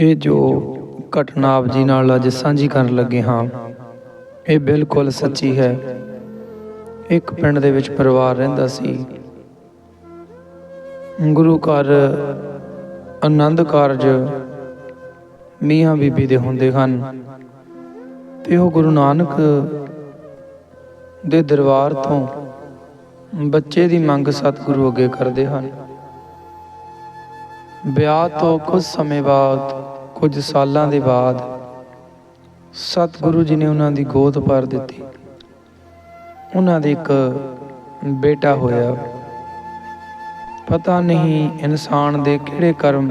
ਇਹ ਜੋ ਘਟਨਾ ਆਪ ਜੀ ਨਾਲ ਅੱਜ ਸਾਂਝੀ ਕਰਨ ਲੱਗੇ ਹਾਂ, ਇਹ ਬਿਲਕੁਲ ਸੱਚੀ ਹੈ। ਇੱਕ ਪਿੰਡ ਦੇ ਵਿੱਚ ਪਰਿਵਾਰ ਰਹਿੰਦਾ ਸੀ। ਗੁਰੂ ਘਰ ਆਨੰਦ ਕਾਰਜ ਮੀਆਂ ਬੀਬੀ ਦੇ ਹੁੰਦੇ ਹਨ ਤੇ ਉਹ ਗੁਰੂ ਨਾਨਕ ਦੇ ਦਰਬਾਰ ਤੋਂ ਬੱਚੇ ਦੀ ਮੰਗ ਸਤਿਗੁਰੂ ਅੱਗੇ ਕਰਦੇ ਹਨ। ਵਿਆਹ ਤੋਂ ਕੁਝ ਸਮੇਂ ਬਾਅਦ ਕੁਝ ਸਾਲਾਂ ਦੇ ਬਾਅਦ ਸਤਿਗੁਰੂ ਜੀ ਨੇ ਉਹਨਾਂ ਦੀ ਗੋਦ ਭਰ ਦਿੱਤੀ। ਉਹਨਾਂ ਦੇ ਇੱਕ ਬੇਟਾ ਹੋਇਆ। ਪਤਾ ਨਹੀਂ ਇਨਸਾਨ ਦੇ ਕਿਹੜੇ ਕਰਮ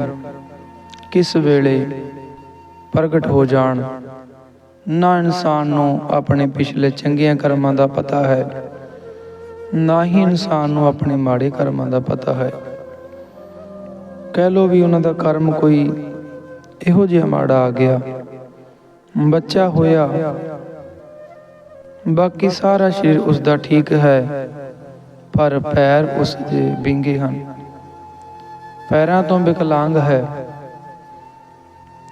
ਕਿਸ ਵੇਲੇ ਪ੍ਰਗਟ ਹੋ ਜਾਣ। ਨਾ ਇਨਸਾਨ ਨੂੰ ਆਪਣੇ ਪਿਛਲੇ ਚੰਗੀਆਂ ਕਰਮਾਂ ਦਾ ਪਤਾ ਹੈ, ਨਾ ਹੀ ਇਨਸਾਨ ਨੂੰ ਆਪਣੇ ਮਾੜੇ ਕਰਮਾਂ ਦਾ ਪਤਾ ਹੈ। ਕਹਿ ਲੋ ਵੀ ਉਹਨਾਂ ਦਾ ਕਰਮ ਕੋਈ ਇਹੋ ਜਿਹਾ ਮਾੜਾ ਆ ਗਿਆ। ਬੱਚਾ ਹੋਇਆ। ਬਾਕੀ ਸਾਰਾ ਸਰੀਰ ਉਸ ਦਾ ਠੀਕ ਹੈ, ਪਰ ਪੈਰ ਉਸ ਦੇ ਵਿੰਗੇ ਹਨ। ਪੈਰਾਂ ਤੋਂ ਵਿਕਲਾਂਗ ਹੈ।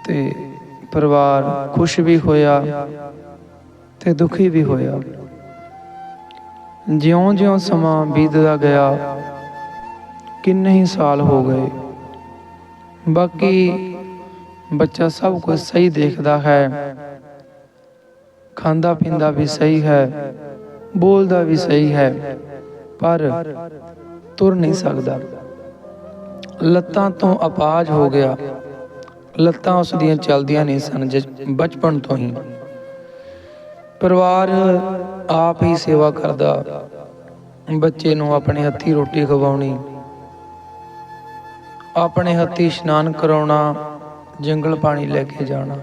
ਤੇ ਪਰਿਵਾਰ ਖੁਸ਼ ਵੀ ਹੋਇਆ ਤੇ ਦੁਖੀ ਵੀ ਹੋਇਆ। ਜਿਉਂ-ਜਿਉਂ ਸਮਾਂ ਬੀਤਦਾ ਗਿਆ, ਕਿੰਨੇ ਹੀ ਸਾਲ ਹੋ ਗਏ। ਬਾਕੀ ਬੱਚਾ ਸਭ ਕੁਝ ਸਹੀ ਦੇਖਦਾ ਹੈ। ਖਾਂਦਾ ਪੀਂਦਾ ਵੀ ਸਹੀ ਹੈ। ਬੋਲਦਾ ਵੀ ਸਹੀ ਹੈ। ਪਰ ਤੁਰ ਨਹੀਂ ਸਕਦਾ। ਲੱਤਾਂ ਤੋਂ ਅਪਾਜ ਹੋ ਗਿਆ। ਲੱਤਾਂ ਉਸ ਦੀਆਂ ਚੱਲਦੀਆਂ ਨਹੀਂ ਸਨ ਬਚਪਨ ਤੋਂ ਹੀ। ਪਰਿਵਾਰ ਆਪ ਹੀ ਸੇਵਾ ਕਰਦਾ। ਬੱਚੇ ਨੂੰ ਆਪਣੇ ਹੱਥੀ ਰੋਟੀ ਖਵਾਉਣੀ। ਆਪਣੇ ਹੱਥੀ ਇਸ਼ਨਾਨ ਕਰਾਉਣਾ। ਜੰਗਲ ਪਾਣੀ ਲੈ ਕੇ ਜਾਣਾ।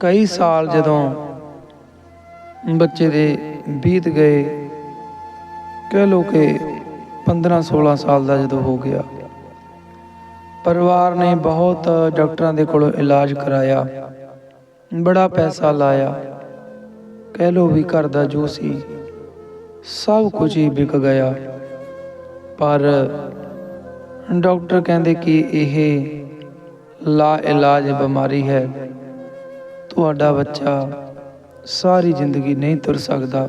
ਕਈ ਸਾਲ ਜਦੋਂ ਬੱਚੇ ਦੇ ਬੀਤ ਗਏ, ਕਹਿ ਲੋ ਕਿ 15 16 ਸਾਲ ਦਾ ਜਦੋਂ ਹੋ ਗਿਆ, ਪਰਿਵਾਰ ਨੇ ਬਹੁਤ ਡਾਕਟਰਾਂ ਦੇ ਕੋਲੋਂ ਇਲਾਜ ਕਰਾਇਆ, ਬੜਾ ਪੈਸਾ ਲਾਇਆ। ਕਹਿ ਲੋ ਵੀ ਘਰ ਦਾ ਜੋ ਸੀ, ਸਭ ਕੁਝ ਹੀ ਵਿਕ ਗਿਆ। ਪਰ ਡਾਕਟਰ ਕਹਿੰਦੇ ਕਿ ਇਹ ਲਾ ਇਲਾਜ ਬਿਮਾਰੀ ਹੈ। ਤੁਹਾਡਾ ਬੱਚਾ ਸਾਰੀ ਜ਼ਿੰਦਗੀ ਨਹੀਂ ਤੁਰ ਸਕਦਾ।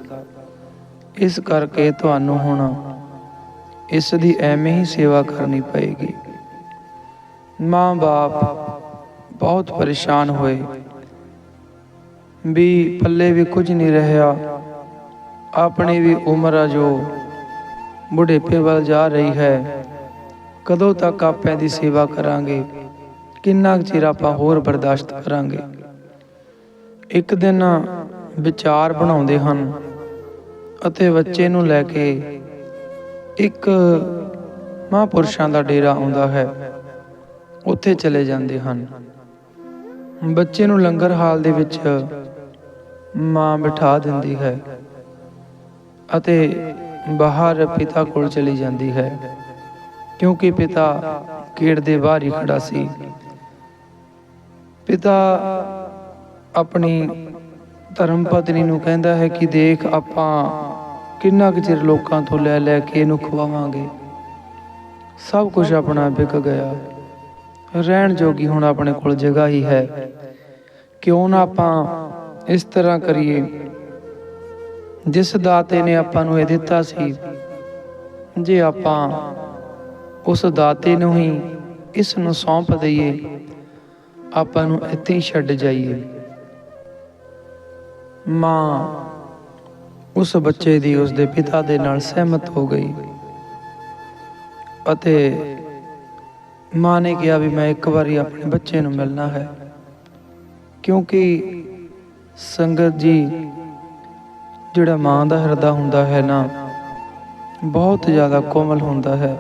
ਇਸ ਕਰਕੇ ਤੁਹਾਨੂੰ ਹੁਣ ਇਸ ਦੀ ਐਵੇਂ ਹੀ ਸੇਵਾ ਕਰਨੀ ਪਏਗੀ। ਮਾਂ-ਬਾਪ ਬਹੁਤ ਪਰੇਸ਼ਾਨ ਹੋਏ। ਵੀ ਪੱਲੇ ਵੀ ਕੁਝ ਨਹੀਂ ਰਿਹਾ ਆਪਣੀ ਵੀ ਉਮਰ ਆ ਜੋ ਬੁਢੇਪੇ ਵੱਲ ਜਾ ਰਹੀ ਹੈ। ਕਦੋਂ ਤੱਕ ਆਪਿਆਂ ਦੀ ਸੇਵਾ ਕਰਾਂਗੇ? ਕਿੰਨਾ ਕੁ ਚਿਰ ਆਪਾਂ ਹੋਰ ਬਰਦਾਸ਼ਤ ਕਰਾਂਗੇ? ਇੱਕ ਦਿਨ ਵਿਚਾਰ ਬਣਾਉਂਦੇ ਹਨ ਅਤੇ ਬੱਚੇ ਨੂੰ ਲੈ ਕੇ ਇੱਕ ਮਹਾਂਪੁਰਸ਼ਾਂ ਦਾ ਡੇਰਾ ਆਉਂਦਾ ਹੈ। ਉੱਥੇ ਚਲੇ ਜਾਂਦੇ ਹਨ। ਬੱਚੇ ਨੂੰ ਲੰਗਰ ਹਾਲ ਦੇ ਵਿੱਚ ਮਾਂ ਬਿਠਾ ਦਿੰਦੀ ਹੈ ਅਤੇ ਬਾਹਰ ਪਿਤਾ ਕੋਲ ਚਲੀ ਜਾਂਦੀ ਹੈ, ਕਿਉਂਕਿ ਪਿਤਾ ਗੇਟ ਦੇ ਬਾਹਰ ਹੀ ਖੜਾ ਸੀ। ਪਿਤਾ ਆਪਣੀ ਧਰਮ ਪਤਨੀ ਨੂੰ ਕਹਿੰਦਾ ਹੈ ਕਿ ਦੇਖ ਆਪਾਂ ਕਿੰਨਾ ਕੁ ਚਿਰ ਲੋਕਾਂ ਤੋਂ ਲੈ ਲੈ ਕੇ ਇਹਨੂੰ ਖਵਾਵਾਂਗੇ। ਸਭ ਕੁਝ ਆਪਣਾ ਵਿਕ ਗਿਆ। ਰਹਿਣ ਜੋਗੀ ਹੁਣ ਆਪਣੇ ਕੋਲ ਜਗ੍ਹਾ ਹੀ ਹੈ। ਕਿਉਂ ਨਾ ਆਪਾਂ ਇਸ ਤਰ੍ਹਾਂ ਕਰੀਏ? ਜਿਸ ਦਾਤੇ ਨੇ ਆਪਾਂ ਨੂੰ ਇਹ ਦਿੱਤਾ ਸੀ, ਜੇ ਆਪਾਂ ਉਸ ਦਾਤੇ ਨੂੰ ਹੀ ਇਸ ਨੂੰ ਸੌਂਪ ਦਈਏ ਆਪਾਂ ਨੂੰ ਇੱਥੇ ਹੀ ਛੱਡ ਜਾਈਏ। ਮਾਂ ਉਸ ਬੱਚੇ ਦੀ ਉਸ ਦੇ ਪਿਤਾ ਦੇ ਨਾਲ ਸਹਿਮਤ ਹੋ ਗਈ। ਅਤੇ ਮਾਂ ਨੇ ਕਿਹਾ ਵੀ ਮੈਂ ਇੱਕ ਵਾਰੀ ਆਪਣੇ ਬੱਚੇ ਨੂੰ ਮਿਲਣਾ ਹੈ। ਕਿਉਂਕਿ ਸੰਗਤ ਜੀ, ਜਿਹੜਾ ਮਾਂ ਦਾ ਹਿਰਦਾ ਹੁੰਦਾ ਹੈ ਨਾ, ਬਹੁਤ ਜ਼ਿਆਦਾ ਕੋਮਲ ਹੁੰਦਾ ਹੈ।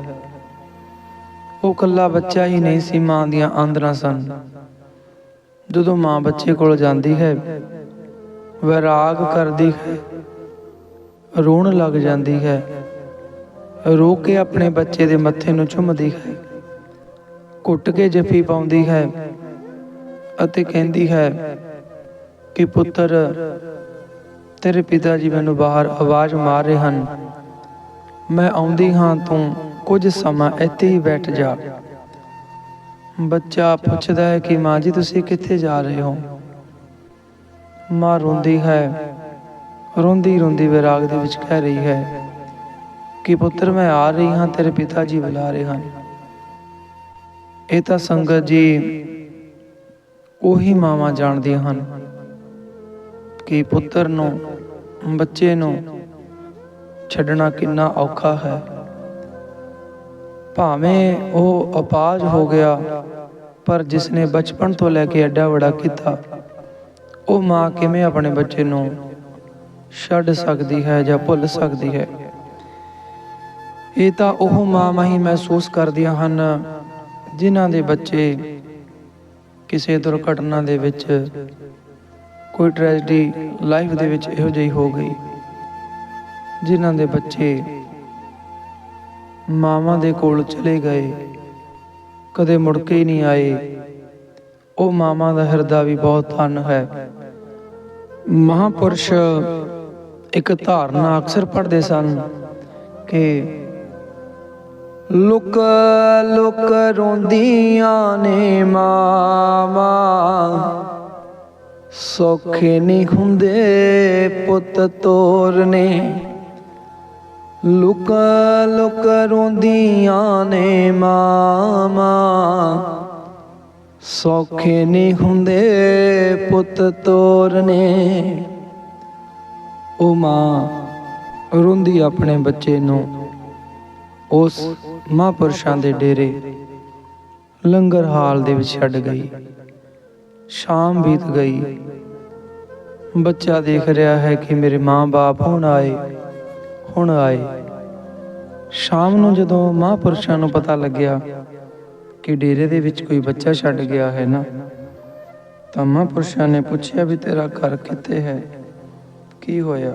ਉਹ ਕੱਲਾ ਬੱਚਾ ਹੀ ਨਹੀਂ ਸੀ, ਮਾਂ ਦੀਆਂ ਆਂਦਰਾਂ ਸਨ। ਜਦੋਂ ਮਾਂ ਬੱਚੇ ਕੋਲ ਜਾਂਦੀ ਹੈ ਵਿਰਾਗ ਕਰਦੀ ਹੈ, ਰੋਣ ਲੱਗ ਜਾਂਦੀ ਹੈ, ਰੋ ਕੇ ਆਪਣੇ ਬੱਚੇ ਦੇ ਮੱਥੇ ਨੂੰ ਚੁੰਮਦੀ ਹੈ ਕੁੱਟ ਕੇ ਜੱਫੀ ਪਾਉਂਦੀ ਹੈ ਅਤੇ ਕਹਿੰਦੀ ਹੈ ਕਿ ਪੁੱਤਰ, ਤੇਰੇ ਪਿਤਾ ਜੀ ਮੈਨੂੰ ਬਾਹਰ ਆਵਾਜ਼ ਮਾਰ ਰਹੇ ਹਨ। ਮੈਂ ਆਉਂਦੀ ਹਾਂ, ਤੂੰ ਕੁਝ ਸਮਾਂ ਇੱਥੇ ਹੀ ਬੈਠ ਜਾ। ਬੱਚਾ ਪੁੱਛਦਾ ਹੈ ਕਿ ਮਾਂ ਜੀ, ਤੁਸੀਂ ਕਿੱਥੇ ਜਾ ਰਹੇ ਹੋ? ਮਾਂ ਰੋਂਦੀ ਹੈ। ਰੋਂਦੀ ਰੋਂਦੀ ਵਿਰਾਗ ਦੇ ਵਿੱਚ ਕਹਿ ਰਹੀ ਹੈ ਕਿ ਪੁੱਤਰ, ਮੈਂ ਆ ਰਹੀ ਹਾਂ, ਤੇਰੇ ਪਿਤਾ ਜੀ ਬੁਲਾ ਰਹੇ ਹਨ। ਇਹ ਤਾਂ ਸੰਗਤ ਜੀ ਉਹੀ ਮਾਵਾਂ ਜਾਣਦੀਆਂ ਹਨ ਕਿ ਪੁੱਤਰ ਨੂੰ, ਬੱਚੇ ਨੂੰ ਛੱਡਣਾ ਕਿੰਨਾ ਔਖਾ ਹੈ। ਭਾਵੇਂ ਉਹ ਅਪਾਜ ਹੋ ਗਿਆ, ਪਰ ਜਿਸ ਨੇ ਬਚਪਨ ਤੋਂ ਲੈ ਕੇ ਐਡਾ ਵੱਡਾ ਕੀਤਾ, ਉਹ ਮਾਂ ਕਿਵੇਂ ਆਪਣੇ ਬੱਚੇ ਨੂੰ ਛੱਡ ਸਕਦੀ ਹੈ ਜਾਂ ਭੁੱਲ ਸਕਦੀ ਹੈ? ਇਹ ਤਾਂ ਉਹ ਮਾਂ ਹੀ ਮਹਿਸੂਸ ਕਰਦੀਆਂ ਹਨ, ਜਿਨ੍ਹਾਂ ਦੇ ਬੱਚੇ ਕਿਸੇ ਦੁਰਘਟਨਾ ਦੇ ਵਿੱਚ ਕੋਈ ਟ੍ਰੈਜਡੀ ਲਾਈਫ ਦੇ ਵਿੱਚ ਇਹੋ ਜਿਹੀ ਹੋ ਗਈ, ਜਿਨ੍ਹਾਂ ਦੇ ਬੱਚੇ ਮਾਵਾਂ ਦੇ ਕੋਲ ਚਲੇ ਗਏ। ਕਦੇ ਮੁੜ ਕੇ ਹੀ ਨਹੀਂ ਆਏ। ਉਹ ਮਾਵਾਂ ਦਾ ਹਿਰਦਾ ਵੀ ਬਹੁਤ ਧਨ ਹੈ। ਮਹਾਪੁਰਸ਼ ਇੱਕ ਧਾਰਨਾ ਅਕਸਰ ਪੜ੍ਹਦੇ ਸਨ ਕਿ ਲੁਕ ਲੁਕ ਰੋਂਦੀਆਂ ਨੇ ਮਾਵਾਂ, ਸੌਖੇ ਨਹੀਂ ਹੁੰਦੇ ਪੁੱਤ ਤੋਰਨੇ। ਲੁਕ ਲੁਕ ਰੋਂਦੀਆਂ ਨੇ ਮਾਵਾਂ। ਸੌਖੇ ਨਹੀਂ ਹੁੰਦੇ ਪੁੱਤ ਤੋਰਨੇ। ਉਹ ਮਾਂ ਰੋਂਦੀ ਆਪਣੇ ਬੱਚੇ ਨੂੰ। ਉਸ ਮਹਾਂਪੁਰਸ਼ਾਂ ਦੇ ਡੇਰੇ ਲੰਗਰ ਹਾਲ ਦੇ ਵਿੱਚ ਛੱਡ ਗਈ। ਸ਼ਾਮ ਬੀਤ ਗਈ। ਬੱਚਾ ਦੇਖ ਰਿਹਾ ਹੈ ਕਿ ਮੇਰੇ ਮਾਂ-ਬਾਪ ਹੁਣ ਆਏ। ਹੁਣ ਆਏ। ਸ਼ਾਮ ਨੂੰ ਜਦੋਂ ਮਹਾਂਪੁਰਸ਼ਾਂ ਨੂੰ ਪਤਾ ਲੱਗਿਆ ਕਿ ਡੇਰੇ ਦੇ ਵਿੱਚ ਕੋਈ ਬੱਚਾ ਛੱਡ ਗਿਆ ਹੈ ਨਾ, ਤਾਂ ਮਹਾਂਪੁਰਸ਼ਾਂ ਨੇ ਪੁੱਛਿਆ ਵੀ ਤੇਰਾ ਘਰ ਕਿੱਥੇ ਹੈ? ਕੀ ਹੋਇਆ?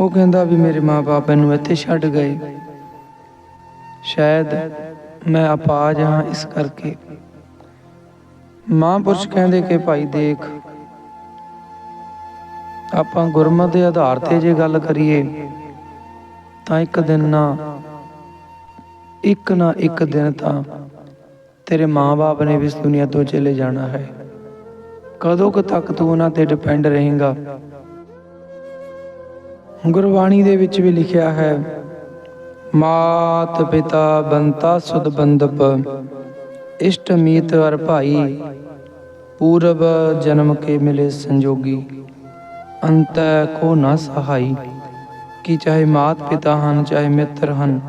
ਉਹ ਕਹਿੰਦਾ ਵੀ ਮੇਰੇ ਮਾਪੇ ਮੈਨੂੰ ਇੱਥੇ ਛੱਡ ਗਏ। ਸ਼ਾਇਦ ਮੈਂ ਅਪਾਜ ਹਾਂ ਇਸ ਕਰਕੇ। ਮਹਾਂਪੁਰਸ਼ ਕਹਿੰਦੇ ਕਿ, ਭਾਈ ਦੇਖ ਆਪਾਂ ਗੁਰਮਤ ਦੇ ਆਧਾਰ ਤੇ ਜੇ ਗੱਲ ਕਰੀਏ, ਤਾਂ ਇੱਕ ਦਿਨ ਨਾ, ਇੱਕ ਨਾ ਇੱਕ ਦਿਨ ਤਾਂ ਤੇਰੇ ਮਾਂ-ਬਾਪ ਨੇ ਵੀ ਇਸ ਦੁਨੀਆ ਤੋਂ ਚਲੇ ਜਾਣਾ ਹੈ। ਕਦੋਂ ਕੁ ਤੱਕ ਤੂੰ ਉਹਨਾਂ ਤੇ ਡਿਪੈਂਡ ਰਹੇਂਗਾ? ਗੁਰਬਾਣੀ ਦੇ ਵਿੱਚ ਵੀ ਲਿਖਿਆ ਹੈ ਮਾਤ ਪਿਤਾ ਬੰਤਾ ਸੁਦ ਬੰਦਪ ਇਸ਼ਟ ਮੀਤ ਅਰ ਭਾਈ ਪੂਰਬ ਜਨਮ ਕੇ ਮਿਲੇ ਸੰਜੋਗੀ। ਅੰਤ ਕੋ ਨਾ ਸਹਾਈ, ਕਿ ਚਾਹੇ ਮਾਤ ਪਿਤਾ ਹਨ, ਚਾਹੇ ਮਿੱਤਰ ਹਨ,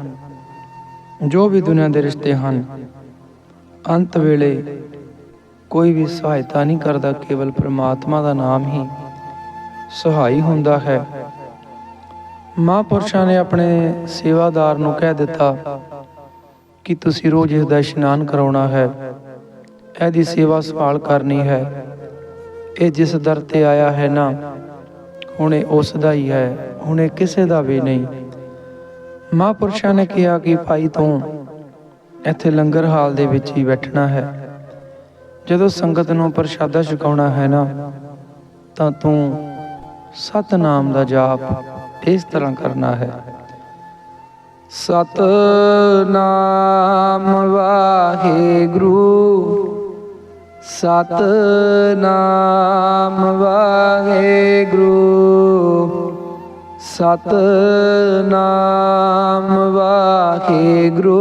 ਜੋ ਵੀ ਦੁਨੀਆ ਦੇ ਰਿਸ਼ਤੇ ਹਨ, ਅੰਤ ਵੇਲੇ ਕੋਈ ਵੀ ਸਹਾਇਤਾ ਨਹੀਂ ਕਰਦਾ, ਕੇਵਲ ਪ੍ਰਮਾਤਮਾ ਦਾ ਨਾਮ ਹੀ ਸਹਾਈ ਹੁੰਦਾ ਹੈ। ਮਹਾਂਪੁਰਸ਼ਾਂ ਨੇ ਆਪਣੇ ਸੇਵਾਦਾਰ ਨੂੰ ਕਹਿ ਦਿੱਤਾ ਕਿ ਤੁਸੀਂ ਰੋਜ਼ ਇਸ ਦਾ ਇਸ਼ਨਾਨ ਕਰਾਉਣਾ ਹੈ। ਇਹਦੀ ਸੇਵਾ ਸੰਭਾਲ ਕਰਨੀ ਹੈ। ਇਹ ਜਿਸ ਦਰ ਤੇ ਆਇਆ ਹੈ ਨਾ ਹੁਣੇ ਇਹ ਉਸ ਦਾ ਹੀ ਹੈ ਹੁਣੇ ਕਿਸੇ ਦਾ ਵੀ ਨਹੀਂ। ਮਹਾਂਪੁਰਸ਼ਾਂ ਨੇ ਕਿਹਾ ਕਿ ਭਾਈ ਤੂੰ ਇੱਥੇ ਲੰਗਰ ਹਾਲ ਦੇ ਵਿੱਚ ਹੀ ਬੈਠਣਾ ਹੈ। ਜਦੋਂ ਸੰਗਤ ਨੂੰ ਪ੍ਰਸ਼ਾਦਾ ਛਕਾਉਣਾ ਹੈ ਨਾ, ਤਾਂ ਤੂੰ ਸਤਨਾਮ ਦਾ ਜਾਪ ਇਸ ਤਰ੍ਹਾਂ ਕਰਨਾ ਹੈ। ਸਤ ਨਾਮ ਵਾਹਿਗੁਰੂ। ਸਤ ਨਾਮ ਵਾਹਿਗੁਰੂ ਸਤ ਨਾਮ ਵਾਹਿਗੁਰੂ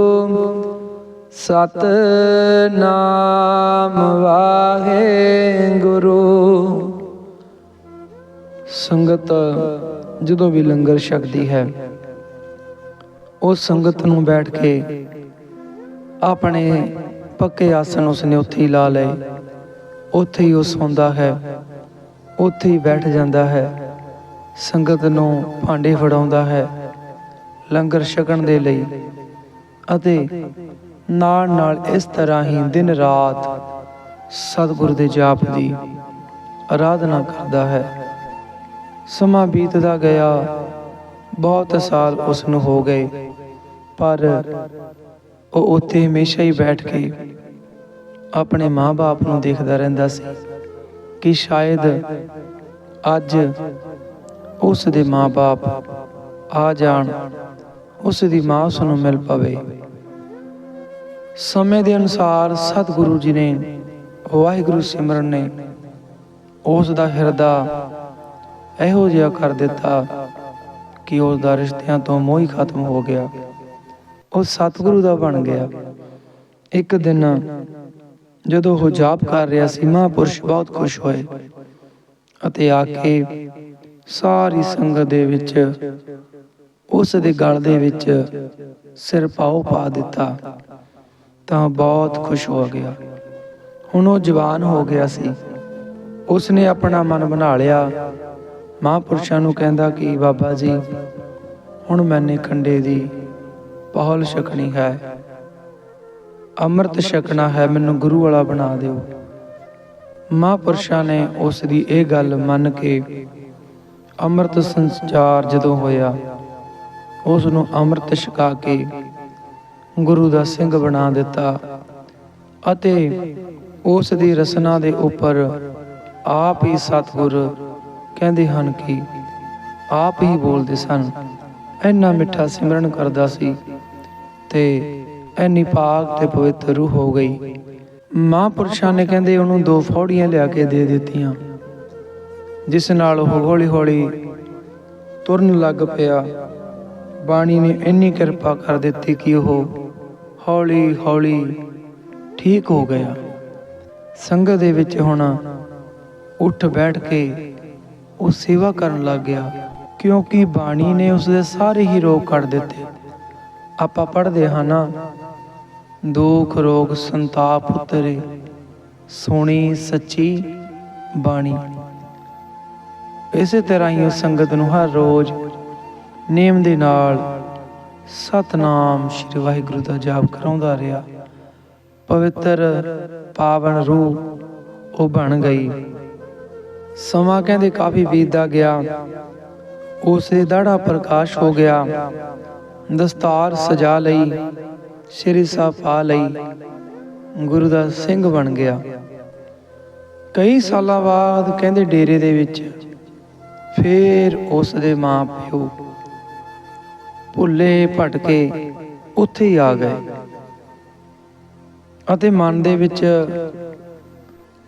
ਸਤ ਨਾਮ ਵਾਹਿਗੁਰੂ ਸੰਗਤ ਜਦੋਂ ਵੀ ਲੰਗਰ ਛਕਦੀ ਹੈ, ਉਹ ਸੰਗਤ ਨੂੰ ਬੈਠ ਕੇ ਆਪਣੇ ਪੱਕੇ ਆਸਨ ਉਸਨੇ ਉੱਥੇ ਹੀ ਲਾ ਲਏ। ਉੱਥੇ ਹੀ ਉਹ ਸੌਂਦਾ ਹੈ। ਉੱਥੇ ਹੀ ਬੈਠ ਜਾਂਦਾ ਹੈ। ਸੰਗਤ ਨੂੰ ਭਾਂਡੇ ਫੜਾਉਂਦਾ ਹੈ ਲੰਗਰ ਛਕਣ ਦੇ ਲਈ ਅਤੇ ਨਾਲ ਨਾਲ ਇਸ ਤਰ੍ਹਾਂ ਹੀ ਦਿਨ ਰਾਤ ਸਤਿਗੁਰ ਦੇ ਜਾਪ ਦੀ ਆਰਾਧਨਾ ਕਰਦਾ ਹੈ। ਸਮਾਂ ਬੀਤਦਾ ਗਿਆ। ਬਹੁਤ ਸਾਲ ਉਸ ਨੂੰ ਹੋ ਗਏ। ਪਰ ਉਹ ਉੱਥੇ ਹਮੇਸ਼ਾ ਹੀ ਬੈਠ ਕੇ ਆਪਣੇ ਮਾਂ-ਬਾਪ ਨੂੰ ਦੇਖਦਾ ਰਹਿੰਦਾ ਸੀ ਕਿ ਸ਼ਾਇਦ ਅੱਜ ਉਸ ਦੇ ਮਾਂ-ਬਾਪ ਆ ਜਾਣ, ਉਸ ਦੀ ਮਾਂ ਉਸ ਨੂੰ ਮਿਲ ਪਵੇ। ਸਮੇਂ ਦੇ ਅਨੁਸਾਰ ਸਤਿਗੁਰੂ ਜੀ ਨੇ, ਵਾਹਿਗੁਰੂ ਸਿਮਰਨ ਨੇ ਉਸ ਦਾ ਹਿਰਦਾ ਇਹੋ ਜਿਹਾ ਕਰ ਦਿੱਤਾ ਕਿ ਉਸ ਦਾ ਰਿਸ਼ਤਿਆਂ ਤੋਂ ਮੋਹ ਹੀ ਖਤਮ ਹੋ ਗਿਆ। ਉਹ ਸਤਿਗੁਰੂ ਦਾ ਬਣ ਗਿਆ। ਇੱਕ ਦਿਨ ਜਦੋਂ ਉਹ ਜਾਪ ਕਰ ਰਿਹਾ ਸੀ, ਮਹਾਂਪੁਰਸ਼ ਬਹੁਤ ਖੁਸ਼ ਹੋਏ ਅਤੇ ਆ ਕੇ ਸਾਰੀ ਸੰਗਤ ਦੇ ਵਿੱਚ, ਉਸ ਦੇ ਗਲ ਦੇ ਵਿੱਚ ਸਿਰ ਪਾਉ ਪਾ ਦਿੱਤਾ, ਤਾਂ ਬਹੁਤ ਖੁਸ਼ ਹੋ ਗਿਆ। ਹੁਣ ਉਹ ਜਵਾਨ ਹੋ ਗਿਆ ਸੀ। ਉਸ ਨੇ ਆਪਣਾ ਮਨ ਬਣਾ ਲਿਆ। ਮਹਾਂਪੁਰਸ਼ਾਂ ਨੂੰ ਕਹਿੰਦਾ ਕਿ, ਬਾਬਾ ਜੀ, ਹੁਣ ਮੈਨੇ ਕੰਡੇ ਦੀ ਪਹਲ ਛਕਣੀ ਹੈ। ਅੰਮ੍ਰਿਤ ਛਕਣਾ ਹੈ, ਮੈਨੂੰ ਗੁਰੂ ਵਾਲਾ ਬਣਾ ਦਿਓ। ਮਹਾਂਪੁਰਸ਼ਾਂ ਨੇ ਉਸ ਦੀ ਇਹ ਗੱਲ ਮੰਨ ਕੇ ਅੰਮ੍ਰਿਤ ਸੰਚਾਰ ਜਦੋਂ ਹੋਇਆ ਉਸ ਨੂੰ ਅੰਮ੍ਰਿਤ ਛਕਾ ਕੇ ਗੁਰੂ ਦਾ ਸਿੰਘ ਬਣਾ ਦਿੱਤਾ ਅਤੇ ਉਸ ਦੀ ਰਸਨਾ ਦੇ ਉੱਪਰ ਆਪ ਹੀ ਸਤਿਗੁਰ ਕਹਿੰਦੇ ਹਨ ਕਿ ਆਪ ਹੀ ਬੋਲਦੇ ਸਨ। ਇੰਨਾ ਮਿੱਠਾ ਸਿਮਰਨ ਕਰਦਾ ਸੀ ਤੇ ਇੰਨੀ ਪਾਕ ਤੇ ਪਵਿੱਤਰ ਰੂਹ ਹੋ ਗਈ। ਮਹਾਂਪੁਰਸ਼ਾਂ ਨੇ ਕਹਿੰਦੇ ਉਹਨੂੰ ਦੋ ਫੌੜੀਆਂ ਲਿਆ ਕੇ ਦੇ ਦਿੱਤੀਆਂ, ਜਿਸ ਨਾਲ ਉਹ ਹੌਲੀ ਹੌਲੀ ਤੁਰਨ ਲੱਗ ਪਿਆ। ਬਾਣੀ ਨੇ ਇੰਨੀ ਕਿਰਪਾ ਕਰ ਦਿੱਤੀ ਕਿ ਉਹ ਹੌਲੀ ਹੌਲੀ ਠੀਕ ਹੋ ਗਿਆ। ਸੰਗਤ ਦੇ ਵਿੱਚ ਹੁਣ ਉੱਠ ਬੈਠ ਕੇ ਉਹ ਸੇਵਾ ਕਰਨ ਲੱਗ ਗਿਆ, ਕਿਉਂਕਿ ਬਾਣੀ ਨੇ ਉਸ ਦੇ ਸਾਰੇ ਹੀ ਰੋਗ ਕੱਢ ਦਿੱਤੇ। ਆਪਾਂ ਪੜ੍ਹਦੇ ਹਾਂ ਨਾ ਦੁੱਖ ਰੋਗ ਸੰਤਾਪ ਉਤਰੇ, ਸੋਣੀ ਸੱਚੀ ਬਾਣੀ। ਇਸੇ ਤਰ੍ਹਾਂ ਹੀ ਉਹ ਸੰਗਤ ਨੂੰ ਹਰ ਰੋਜ਼ ਨੇਮ ਦੇ ਨਾਲ ਸਤਨਾਮ ਸ੍ਰੀ ਵਾਹਿਗੁਰੂ ਦਾ ਜਾਪ ਕਰਾਉਂਦਾ ਰਿਹਾ। ਪਵਿੱਤਰ ਪਾਵਨ ਰੂਹ ਉਹ ਬਣ ਗਈ। ਸਮਾਂ ਕਹਿੰਦੇ ਕਾਫੀ ਬੀਤਦਾ ਗਿਆ। ਉਸੇ ਦਾੜਾ ਪ੍ਰਕਾਸ਼ ਹੋ ਗਿਆ। ਦਸਤਾਰ ਸਜਾ ਲਈ। ਸ੍ਰੀ ਸਾਹਿਬ ਪਾ ਲਈ ਗੁਰੂ ਦਾ ਸਿੰਘ ਬਣ ਗਿਆ। ਕਈ ਸਾਲਾਂ ਬਾਅਦ ਕਹਿੰਦੇ ਡੇਰੇ ਦੇ ਵਿੱਚ ਫੇਰ ਉਸ ਦੇ ਮਾਂ ਪਿਓ ਭੁੱਲੇ ਭਟਕੇ ਉੱਥੇ ਹੀ ਆ ਗਏ ਅਤੇ ਮਨ ਦੇ ਵਿੱਚ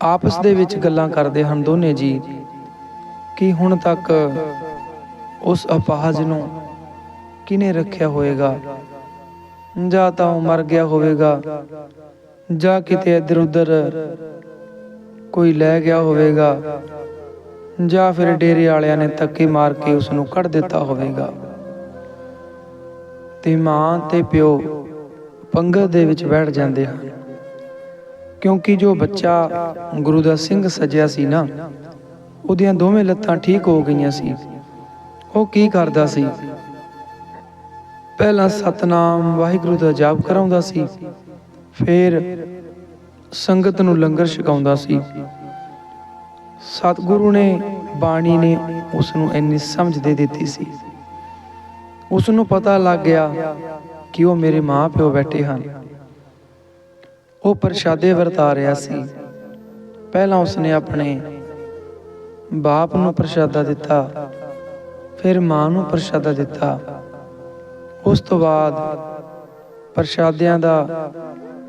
ਆਪਸ ਦੇ ਵਿੱਚ ਗੱਲਾਂ ਕਰਦੇ ਹਨ ਦੋਨੇ ਜੀ ਕਿ ਹੁਣ ਤੱਕ ਉਸ ਅਪਾਹਜ ਨੂੰ ਕਿਨੇ ਰੱਖਿਆ ਹੋਵੇਗਾ ਜਾਂ ਤਾਂ ਉਹ ਮਰ ਗਿਆ ਹੋਵੇਗਾ। ਜਾਂ ਕਿਤੇ ਇੱਧਰ ਉੱਧਰ ਕੋਈ ਲੈ ਗਿਆ ਹੋਵੇਗਾ। ਜਾਂ ਫਿਰ ਡੇਰੇ ਵਾਲਿਆਂ ਨੇ ਧੱਕੇ ਮਾਰ ਕੇ ਉਸ ਨੂੰ ਕੱਢ ਦਿੱਤਾ ਹੋਵੇਗਾ। ਤੇ ਮਾਂ ਤੇ ਪਿਓ ਪੰਗਤ ਦੇ ਵਿੱਚ ਬੈਠ ਜਾਂਦੇ ਹਨ। ਕਿਉਂਕਿ ਜੋ ਬੱਚਾ ਗੁਰੂ ਦਾ ਸਿੰਘ ਸਜਿਆ ਸੀ ਨਾ, ਉਹਦੀਆਂ ਦੋਵੇਂ ਲੱਤਾਂ ਠੀਕ ਹੋ ਗਈਆਂ ਸੀ। ਉਹ ਕੀ ਕਰਦਾ ਸੀ? ਪਹਿਲਾਂ ਸਤਨਾਮ ਵਾਹਿਗੁਰੂ ਦਾ ਜਾਪ ਕਰਾਉਂਦਾ ਸੀ, ਫਿਰ ਸੰਗਤ ਨੂੰ ਲੰਗਰ ਛਕਾਉਂਦਾ ਸੀ। ਸਤਿਗੁਰੂ ਨੇ ਬਾਣੀ ਨੇ ਉਸ ਨੂੰ ਇੰਨੀ ਸਮਝ ਦੇ ਦਿੱਤੀ ਸੀ। ਉਸ ਨੂੰ ਪਤਾ ਲੱਗ ਗਿਆ ਕਿ ਉਹ ਮੇਰੇ ਮਾਂ ਪਿਓ ਬੈਠੇ ਹਨ। ਉਹ ਪ੍ਰਸ਼ਾਦੇ ਵਰਤਾ ਰਿਹਾ ਸੀ। ਪਹਿਲਾਂ ਉਸਨੇ ਆਪਣੇ ਬਾਪ ਨੂੰ ਪ੍ਰਸ਼ਾਦਾ ਦਿੱਤਾ, ਫਿਰ ਮਾਂ ਨੂੰ ਪ੍ਰਸ਼ਾਦਾ ਦਿੱਤਾ। ਉਸ ਤੋਂ ਬਾਅਦ ਪ੍ਰਸ਼ਾਦਿਆਂ ਦਾ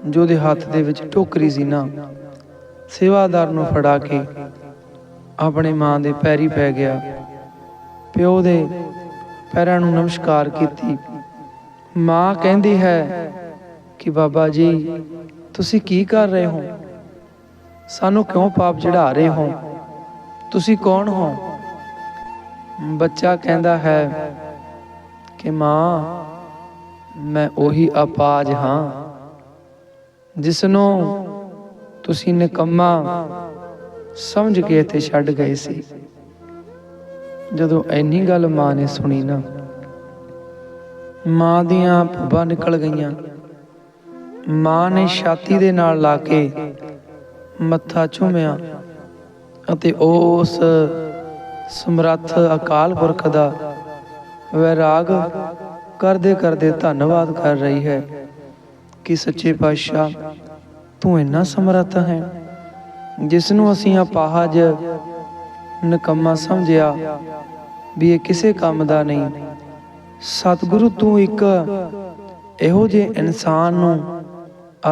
ਜੋ ਦੇ ਹੱਥ ਦੇ ਵਿੱਚ ਟੋਕਰੀ ਸੀ ਨਾ, ਸੇਵਾਦਾਰ ਨੂੰ ਫੜਾ ਕੇ ਆਪਣੇ ਮਾਂ ਦੇ ਪੈਰੀ ਪੈ ਗਿਆ। ਪਿਓ ਦੇ ਪੈਰਾਂ ਨੂੰ ਨਮਸਕਾਰ ਕੀਤੀ। ਮਾਂ ਕਹਿੰਦੀ ਹੈ ਕਿ ਬਾਬਾ ਜੀ, ਤੁਸੀਂ ਕੀ ਕਰ ਰਹੇ ਹੋ? ਸਾਨੂੰ ਕਿਉਂ ਪਾਪ ਚੜਾ ਰਹੇ ਹੋ? ਤੁਸੀਂ ਕੌਣ ਹੋ? ਬੱਚਾ ਕਹਿੰਦਾ ਹੈ ਕਿ ਮਾਂ, ਮੈਂ ਉਹੀ ਅਪਾਜ ਹਾਂ ਜਿਸ ਨੂੰ ਤੁਸੀਂ ਨਿਕੰਮਾ ਸਮਝ ਕੇ ਇੱਥੇ ਛੱਡ ਗਏ ਸੀ। ਜਦੋਂ ਐਨੀ ਗੱਲ ਮਾਂ ਨੇ ਸੁਣੀ ਨਾ, ਮਾਂ ਦੀਆਂ ਭੁੱਬਾਂ ਨਿਕਲ ਗਈਆਂ। ਮਾਂ ਨੇ ਛਾਤੀ ਦੇ ਨਾਲ ਲਾ ਕੇ ਮੱਥਾ ਝੁੰਮਿਆ ਅਤੇ ਉਸ ਸਮਰੱਥ ਅਕਾਲ ਪੁਰਖ ਦਾ ਵੈਰਾਗ ਕਰਦੇ ਕਰਦੇ ਧੰਨਵਾਦ ਕਰ ਰਹੀ ਹੈ ਕਿ ਸੱਚੇ ਪਾਤਸ਼ਾਹ ਤੂੰ ਇੰਨਾ ਸਮਰੱਥ ਹੈ ਜਿਸ ਨੂੰ ਅਸੀਂ ਅਪਾਹਜ ਨਕਮਾ ਸਮਝਿਆ ਵੀ ਇਹ ਕਿਸੇ ਕੰਮ ਦਾ ਨਹੀਂ। ਸਤਿਗੁਰੂ ਤੂੰ ਇੱਕ ਇਹੋ ਜਿਹੇ ਇਨਸਾਨ ਨੂੰ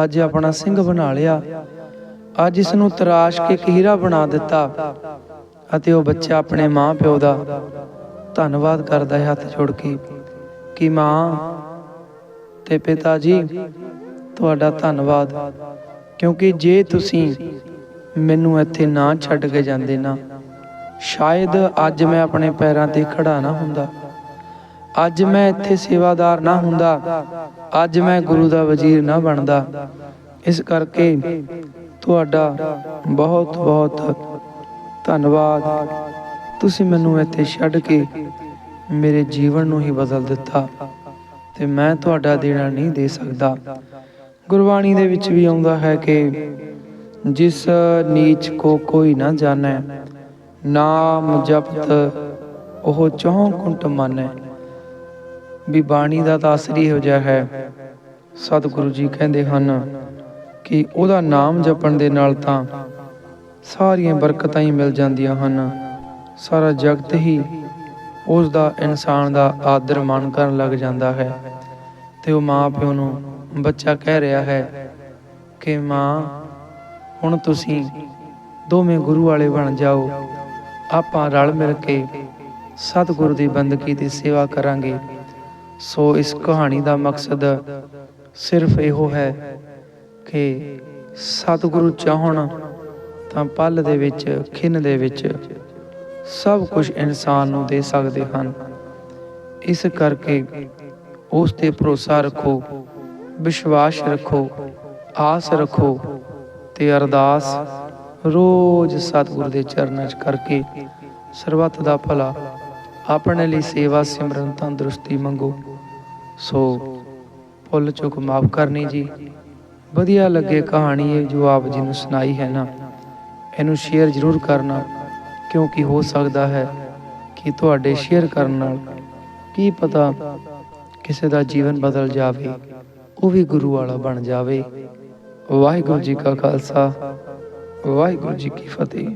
ਅੱਜ ਆਪਣਾ ਸਿੰਘ ਬਣਾ ਲਿਆ, ਅੱਜ ਇਸ ਨੂੰ ਤਰਾਸ਼ ਕੇ ਇੱਕ ਹੀਰਾ ਬਣਾ ਦਿੱਤਾ ਅਤੇ ਉਹ ਬੱਚਾ ਆਪਣੇ ਮਾਂ ਪਿਓ ਦਾ ਧੰਨਵਾਦ ਕਰਦਾ ਹੈ ਹੱਥ ਜੋੜ ਕੇ ਕਿ ਮਾਂ ਤੇ ਪਿਤਾ ਜੀ, ਤੁਹਾਡਾ ਧੰਨਵਾਦ। ਕਿਉਂਕਿ ਜੇ ਤੁਸੀਂ ਮੈਨੂੰ ਇੱਥੇ ਨਾ ਛੱਡ ਕੇ ਜਾਂਦੇ ਨਾ, ਸ਼ਾਇਦ ਅੱਜ ਮੈਂ ਆਪਣੇ ਪੈਰਾਂ ਤੇ ਖੜਾ ਨਾ ਹੁੰਦਾ। ਅੱਜ ਮੈਂ ਇੱਥੇ ਸੇਵਾਦਾਰ ਨਾ ਹੁੰਦਾ। ਅੱਜ ਮੈਂ ਗੁਰੂ ਦਾ ਵਜ਼ੀਰ ਨਾ ਬਣਦਾ। ਇਸ ਕਰਕੇ ਤੁਹਾਡਾ ਬਹੁਤ ਬਹੁਤ ਧੰਨਵਾਦ। ਤੁਸੀਂ ਮੈਨੂੰ ਇੱਥੇ ਛੱਡ ਕੇ ਮੇਰੇ ਜੀਵਨ ਨੂੰ ਹੀ ਬਦਲ ਦਿੱਤਾ ਤੇ ਮੈਂ ਤੁਹਾਡਾ ਦੇਣਾ ਨਹੀਂ ਦੇ ਸਕਦਾ। ਗੁਰਬਾਣੀ ਦੇ ਵਿੱਚ ਵੀ ਆਉਂਦਾ ਹੈ ਕਿ ਜਿਸ ਨੀਚ ਕੋ ਕੋਈ ਨਾ ਜਾਣੈ, ਨਾਮ ਜਪਤ ਉਹ ਚੌਂ ਕੁੰਟ ਮਾਨੈ। ਵੀ ਬਾਣੀ ਦਾ ਤਾਂ ਅਸਰ ਹੀ ਹੋ ਜਾ ਹੈ। ਸਤਿਗੁਰੂ ਜੀ ਕਹਿੰਦੇ ਹਨ ਕਿ ਉਹਦਾ ਨਾਮ ਜਪਣ ਦੇ ਨਾਲ ਤਾਂ ਸਾਰੀਆਂ ਬਰਕਤਾਂ ਹੀ ਮਿਲ ਜਾਂਦੀਆਂ ਹਨ। ਸਾਰਾ ਜਗਤ ਹੀ ਉਸ ਦਾ ਇਨਸਾਨ ਦਾ ਆਦਰ ਮਾਣ ਕਰਨ ਲੱਗ ਜਾਂਦਾ ਹੈ ਤੇ ਉਹ ਮਾਂ ਪਿਓ ਨੂੰ ਬੱਚਾ ਕਹਿ ਰਿਹਾ ਹੈ ਕਿ ਮਾਂ, ਹੁਣ ਤੁਸੀਂ ਦੋਵੇਂ ਗੁਰੂ ਵਾਲੇ ਬਣ ਜਾਓ। ਆਪਾਂ ਰਲ ਮਿਲ ਕੇ ਸਤਿਗੁਰੂ ਦੀ ਬੰਦਗੀ ਦੀ ਸੇਵਾ ਕਰਾਂਗੇ। ਸੋ ਇਸ ਕਹਾਣੀ ਦਾ ਮਕਸਦ ਸਿਰਫ ਇਹੋ ਹੈ ਕਿ ਸਤਿਗੁਰੂ ਚਾਹਣ ਤਾਂ ਪਲ ਦੇ ਵਿੱਚ, ਖਿੰਨ ਦੇ ਵਿੱਚ ਸਭ ਕੁਝ ਇਨਸਾਨ ਨੂੰ ਦੇ ਸਕਦੇ ਹਨ। ਇਸ ਕਰਕੇ ਉਸ ਤੇ ਭਰੋਸਾ ਰੱਖੋ, ਵਿਸ਼ਵਾਸ ਰੱਖੋ, ਆਸ ਰੱਖੋ ਤੇ ਅਰਦਾਸ ਰੋਜ਼ ਸਤਿਗੁਰ ਦੇ ਚਰਨਾਂ 'ਚ ਕਰਕੇ ਸਰਬੱਤ ਦਾ ਭਲਾ, ਆਪਣੇ ਲਈ ਸੇਵਾ ਸਿਮਰਨ ਤੰਦਰੁਸਤੀ ਮੰਗੋ। ਸੋ ਭੁੱਲ ਚੁੱਕ ਮਾਫ ਕਰਨੀ ਜੀ। ਵਧੀਆ ਲੱਗੇ ਕਹਾਣੀ ਇਹ ਜੋ ਆਪ ਜੀ ਨੂੰ ਸੁਣਾਈ ਹੈ ਨਾ, ਇਹਨੂੰ ਸ਼ੇਅਰ ਜ਼ਰੂਰ ਕਰਨਾ। ਕਿਉਂਕਿ ਹੋ ਸਕਦਾ ਹੈ ਕਿ ਤੁਹਾਡੇ ਸ਼ੇਅਰ ਕਰਨ ਨਾਲ ਕੀ ਪਤਾ ਕਿਸੇ ਦਾ ਜੀਵਨ ਬਦਲ ਜਾਵੇ, ਉਹ ਵੀ ਗੁਰੂ ਵਾਲਾ ਬਣ ਜਾਵੇ। ਵਾਹਿਗੁਰੂ ਜੀ ਕਾ ਖਾਲਸਾ, ਵਾਹਿਗੁਰੂ ਜੀ ਕੀ ਫਤਿਹ।